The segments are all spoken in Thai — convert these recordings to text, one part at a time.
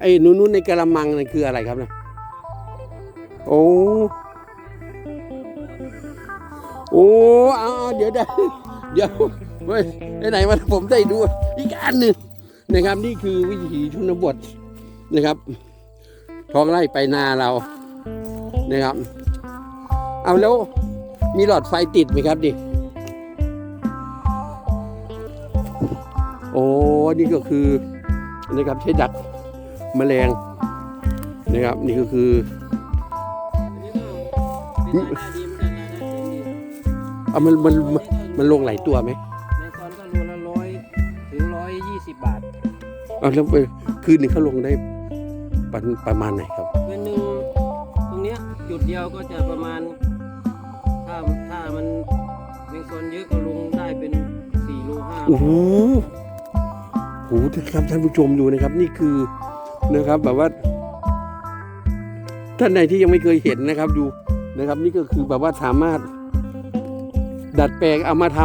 ไอ้นู้นๆในกระมังนั่นคืออะไรครับนะโอ้โอ้เอาเดี๋ยวเดี๋ยวเดี๋ยวเฮ้ยไหนๆมาผมได้ดูอีกอันหนึ่งนะครับ นี่คือวิถีชนบทนะครับท้องไร่ไปนาเรานะครับ เอาแล้วมีหลอดไฟติดไหมครับดิโอ้นี่ก็คือนะครับใช้ดัก แมลงนะครับ นี่ก็คือเป็นรายได้ดีเหมือนกันรายได้เสริมดีเอามันมันมันมันลงหลายตัวไหมในตอนก็โลละร้อยถึงร้อยยี่สิบบาทเอาแล้วไปคืนหนึ่งเขาลงได้ประประมาณไหนครับเงินหนึ่งตรงเนี้ยจุดเดียวก็จะประมาณ ถ้าถ้ามันแมงกอนเยอะก็ลงได้เป็นสี่โลห้าโอ้โหโหครับท่านผู้ชมดูนะครับ นี่คือ นะครับ แบบว่า ท่านใดที่ยังไม่เคยเห็นนะครับ ดูนะครับ นี่ก็คือแบบว่าสามารถ ดัดแปลงเอามาท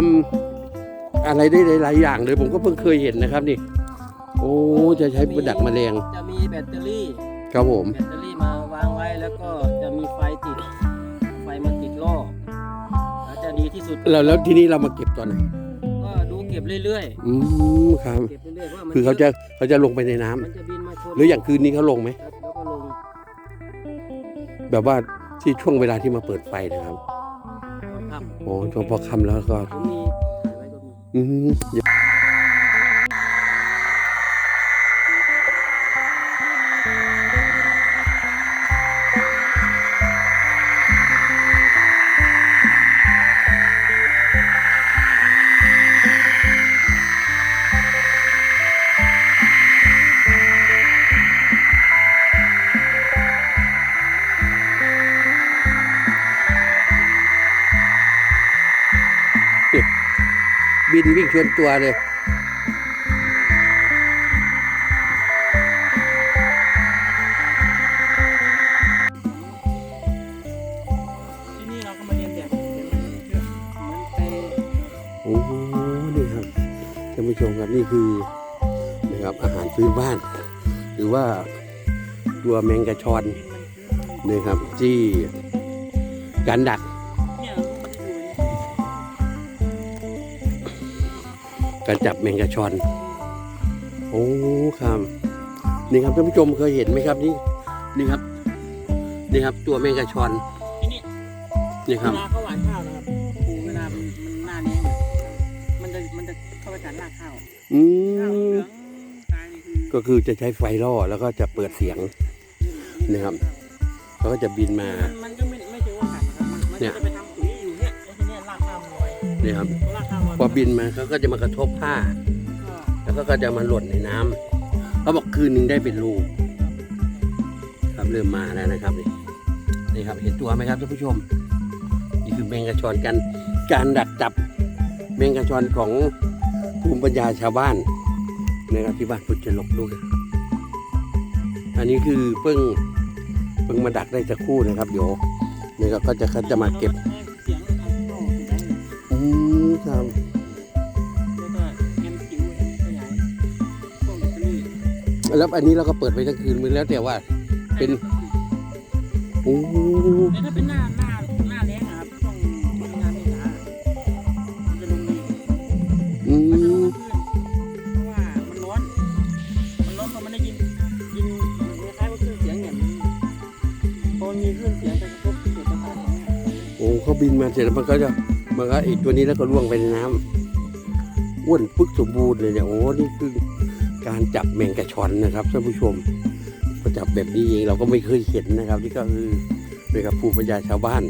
ำอะไรได้หลายๆอย่างเลยผมก็เพิ่งเคยเห็นนะครับ นี่ โอ้จะใช้ประดักแมลงจะมีแบตเตอรี่ ครับผมแบตเตอรี่มาวางไว้แล้วก็จะมีไฟติด ไฟมาติดล่อแล้วจะดีที่สุดแล้วแล้วที่นี่เรามาเก็บตอนไหน ก็ดูเก็บเรื่อยอืมครับ ๆเก็บเรื่อยๆเพราะว่ามันคือเขาจะเขาจะลงไปในน้ำมันจะบินมาชนหรืออย่างคืนนี้เขาลงไหม ครับแล้วก็ลงแบบว่าที่ช่วงเวลาที่มาเปิดไฟนะครับ ครับโอ้ช่วงพอค่ำแล้วก็ผมมีถ่ายไว้ก็มี อืม บินวิ่งชวนตัวเลยที่นี่เราก็มาเรียนแบบเดี๋ยวมันเชื่อมันไปโอ้โหนี่ครับท่านผู้ชมครับนี่คือนะครับอาหารพื้นบ้าน หรือว่าตัวแมงกะชอนนะครับที่การดัก การจับแมงกะชอน โอ้ครับนี่ครับท่านผู้ชมเคยเห็นไหมครับนี่นี่ครับ นี่ครับ ตัวแมงกะชอนที่นี่นี่ครับเวลาเขาหวานข้าวนะครับเวลามันมันหน้านี้เนี่ยมันจะมันจะเข้าไปกัดรากข้าวอืข้าวเหมลืองตายนี่คือก็คือจะใช้ไฟล่อแล้วก็จะเปิดเสียงนะครับแล้วก็จะบินมามันมันก็ไม่ไม่เจอว่ากัดนะครับมันมันเนี่ยจะไปทำปุ๋ยอยู่เนี่ยแล้วทีเนี้ยรากข้าวมันลอยนี่ครับพอรากข้าวลอย พอบินมาเขาก็จะมากระทบผ้าก็แล้วก็จะมาหล่นในน้ำเขาบอกคืนหนึ่งได้เป็นลูกครับเริ่มมาแล้วนะครับนี่นี่ครับเห็นตัวไหมครับท่านผู้ชม นี่คือแมงกะชอนกันการดักจับแมงกะชอนของภูมิปัญญาชาวบ้านนะครับที่บ้านพุทธลกดูกันอันนี้คือเพิ่งเพิ่งมาดักได้สักครู่นะครับเดี๋ยวนี่ก็จะเขาจะมาเก็บเสียงทางเข้าอยู่ได้อืมครับ แล้วอันนี้เราก็เปิดไปทั้งคืนมือแล้วแต่ว่า เป็นโอ้แต่ถ้าเป็นหน้าหน้าหน้าแล้งอะครับต้องมีงานเมษามันจะลงดีอืมันจะลงมมาขึ้นเพราะว่ามันร้อน มันร้อนพอมันได้ยินยินคล้ายๆว่าคลื่นเสียงเนี่ยมันพอมันมีคลื่นเสียงไปกระทบเกิดประสาทของเนี่ยโอ้เขาบินมาเสร็จแล้วมันก็จะมันก็ไอตัวนี้แล้วก็ล่วงไปในน้ำอ้วนปึ๊กสมบูรณ์เลยเนี่ยโอ้นี่คือ การจับแมงกะชอนนะครับท่านผู้ชมพอจับแบบนี้เองเราก็ไม่เคยเห็นนะครับ นี่ก็คือนะครับภูมิปัญญาชาวบ้าน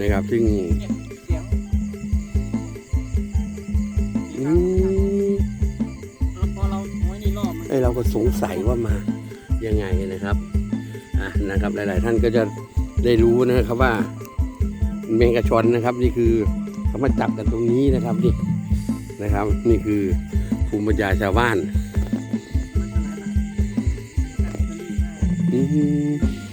นะครับ ซึ่งเนี่ยเสียงอืมแล้วพอเราโอ้ยนี่รอบมันไอเราก็สงสัยว่ามายังไงนะครับอะนะครับ หลาย ๆ ท่านก็จะได้รู้นะครับว่าแมงกะชอนนะครับ นี่คือเขามาจับกันตรงนี้นะครับนี่นะครับ นี่คือภูมิปัญญาชาวบ้าน มั